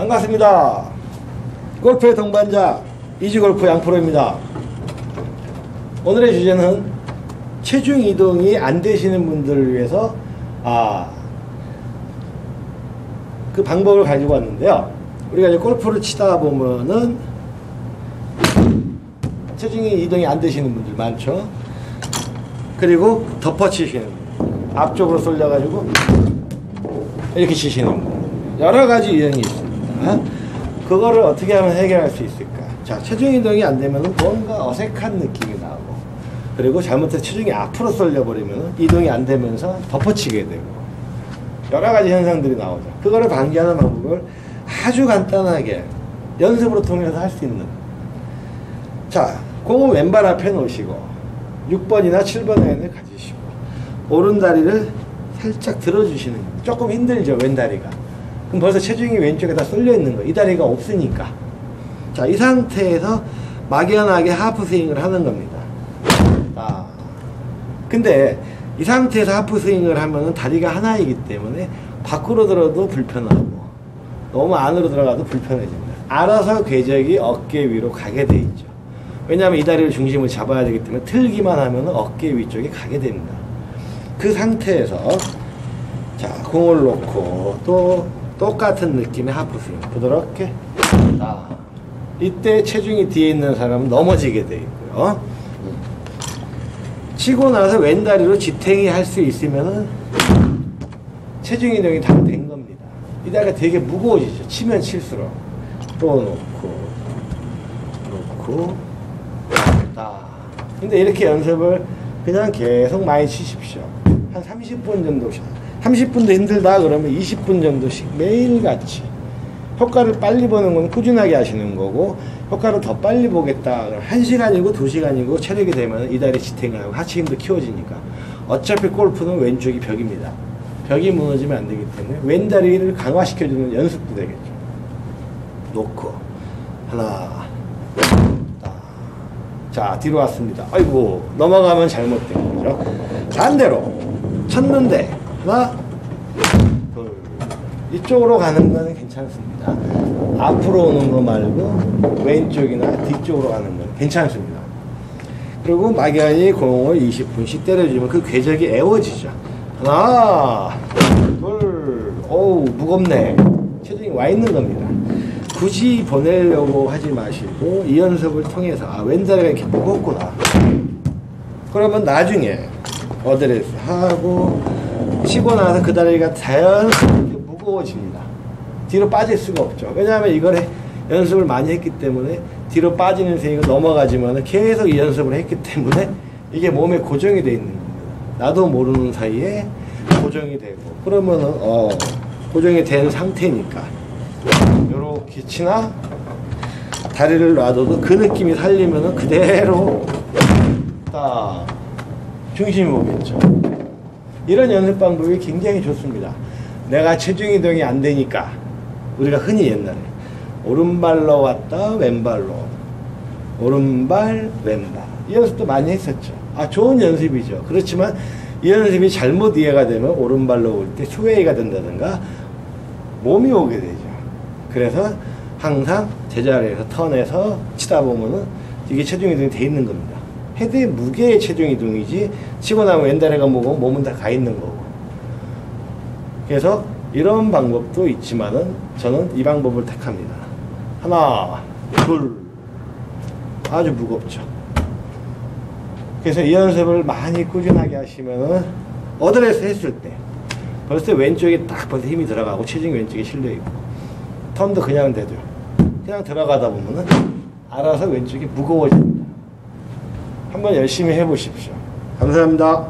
반갑습니다. 골프의 동반자 이지골프 양프로입니다. 오늘의 주제는 체중 이동이 안 되시는 분들을 위해서 아, 그 방법을 가지고 왔는데요. 우리가 이제 골프를 치다 보면은 체중이 이동이 안 되시는 분들 많죠. 그리고 덮어 치시는 분. 앞쪽으로 쏠려가지고 이렇게 치시는 분. 여러 가지 유형이 있습니다. 그거를 어떻게 하면 해결할 수 있을까? 자, 체중 이동이 안 되면 뭔가 어색한 느낌이 나고, 그리고 잘못해서 체중이 앞으로 쏠려버리면 이동이 안 되면서 덮어치게 되고, 여러 가지 현상들이 나오죠. 그거를 방지하는 방법을 아주 간단하게 연습으로 통해서 할 수 있는. 자, 공을 왼발 앞에 놓으시고, 6번이나 7번 라인을 가지시고, 오른 다리를 살짝 들어주시는. 조금 힘들죠, 왼 다리가. 그럼 벌써 체중이 왼쪽에 다 쏠려 있는 거예요. 이 다리가 없으니까. 자, 이 상태에서 막연하게 하프 스윙을 하는 겁니다. 아. 근데 이 상태에서 하프 스윙을 하면은 다리가 하나이기 때문에 밖으로 들어도 불편하고 너무 안으로 들어가도 불편해집니다. 알아서 궤적이 어깨 위로 가게 돼 있죠. 왜냐하면 이 다리를 중심을 잡아야 되기 때문에 틀기만 하면 어깨 위쪽에 가게 됩니다. 그 상태에서 자 공을 놓고 또 똑같은 느낌의 하프스윙 부드럽게 자 이때 체중이 뒤에 있는 사람은 넘어지게 돼 있고요. 치고 나서 왼다리로 지탱이 할 수 있으면은 체중 이동이 다 된 겁니다. 이 다리가 되게 무거워지죠. 치면 칠수록 또 놓고 놓고 자 근데 이렇게 연습을 그냥 계속 많이 치십시오. 한 30분 정도씩. 30분도 힘들다 그러면 20분 정도씩 매일같이 효과를 빨리 보는 건 꾸준하게 하시는 거고 효과를 더 빨리 보겠다 그럼 1시간이고 2시간이고 체력이 되면 이달에 지탱을 하고 하체 힘도 키워지니까 어차피 골프는 왼쪽이 벽입니다. 벽이 무너지면 안 되기 때문에 왼다리를 강화시켜주는 연습도 되겠죠. 놓고 하나 자 뒤로 왔습니다. 아이고 넘어가면 잘못된 거죠. 반대로 쳤는데 하나 둘 이쪽으로 가는 거는 괜찮습니다. 앞으로 오는 거 말고 왼쪽이나 뒤쪽으로 가는 건 괜찮습니다. 그리고 막연히 공을 20분씩 때려주면 그 궤적이 애워지죠. 하나 둘 어우 무겁네 체중이 와 있는 겁니다. 굳이 보내려고 하지 마시고 이 연습을 통해서 아 왼다리가 이렇게 무겁구나 그러면 나중에 어드레스 하고 치고 나서 그 다리가 자연스럽게 무거워집니다. 뒤로 빠질 수가 없죠. 왜냐하면 이걸 해, 연습을 많이 했기 때문에 뒤로 빠지는 스윙을 넘어가지만 계속 이 연습을 했기 때문에 이게 몸에 고정이 돼 있는 겁니다. 나도 모르는 사이에 고정이 되고 그러면은 어 고정이 된 상태니까. 요렇게 치나? 다리를 놔둬도 그 느낌이 살리면은 그대로 딱 중심이 오겠죠. 이런 연습 방법이 굉장히 좋습니다. 내가 체중 이동이 안 되니까 우리가 흔히 옛날에 오른발로 왔다 왼발로 오른발 왼발 이 연습도 많이 했었죠. 아 좋은 연습이죠. 그렇지만 이 연습이 잘못 이해가 되면 오른발로 올 때 스웨이가 된다든가 몸이 오게 되죠. 그래서 항상 제자리에서 턴해서 치다 보면은 이게 체중 이동이 돼 있는 겁니다. 헤드의 무게의 체중 이동이지 치고 나면 왼다리가 뭐고 몸은 다 가 있는 거고. 그래서 이런 방법도 있지만은 저는 이 방법을 택합니다. 하나, 둘, 아주 무겁죠. 그래서 이 연습을 많이 꾸준하게 하시면은 어드레스 했을 때 벌써 왼쪽에 딱 벌써 힘이 들어가고 체중이 왼쪽에 실려 있고 턴도 그냥 돼도 그냥 들어가다 보면은 알아서 왼쪽이 무거워집니다. 한번 열심히 해보십시오. 감사합니다.